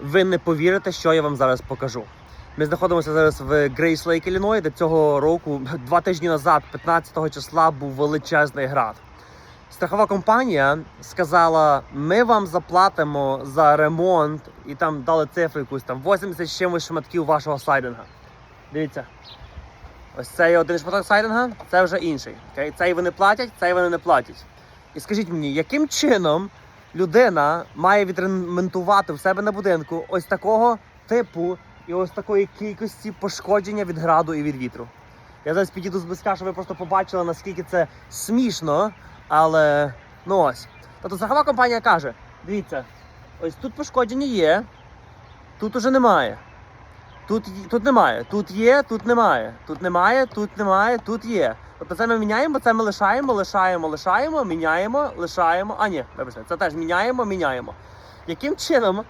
Ви не повірите, що я вам зараз покажу. Ми знаходимося зараз в Грейс Лейк, Ілліной, де цього року, два тижні назад, 15 числа, був величезний град. Страхова компанія сказала: ми вам заплатимо за ремонт, і там дали цифру якусь там 80 з чимось шматків вашого сайдинга. Дивіться. Ось цей один шматок сайдинга, це вже інший. Цей вони платять, цей вони не платять. І скажіть мені, яким чином людина має відремонтувати в себе на будинку ось такого типу і ось такої кількості пошкодження від граду і від вітру? Я зараз підійду зблизька, щоб ви просто побачили, наскільки це смішно, але ну ось. Тобто страхова компанія каже: дивіться, ось тут пошкодження є, тут уже немає. Тут, тут немає. Тут є, тут немає. Тут немає, тут немає, тут є. Тобто це ми міняємо, це ми лишаємо, лишаємо, лишаємо, міняємо, лишаємо. А ні, вибачте, це теж міняємо, міняємо. Яким чином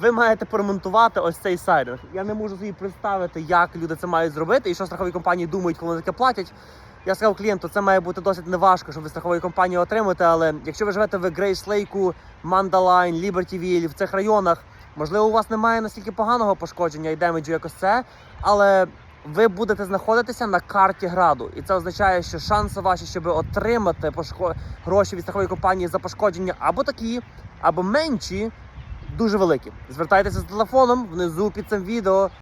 ви маєте поремонтувати ось цей сайдинг? Я не можу собі представити, як люди це мають зробити і що страхові компанії думають, коли вони таке платять. Я сказав клієнту, це має бути досить неважко, щоб ви страхової компанії отримати. Але якщо ви живете в Грейс Лейку, Мандалайн, Лібертівіль, в цих районах, можливо, у вас немає настільки поганого пошкодження і демеджу, як ось це, але ви будете знаходитися на карті граду, і це означає, що шанси ваші, щоб отримати пошко... гроші від страхової компанії за пошкодження або такі, або менші, дуже великі. Звертайтеся з телефоном внизу під цим відео.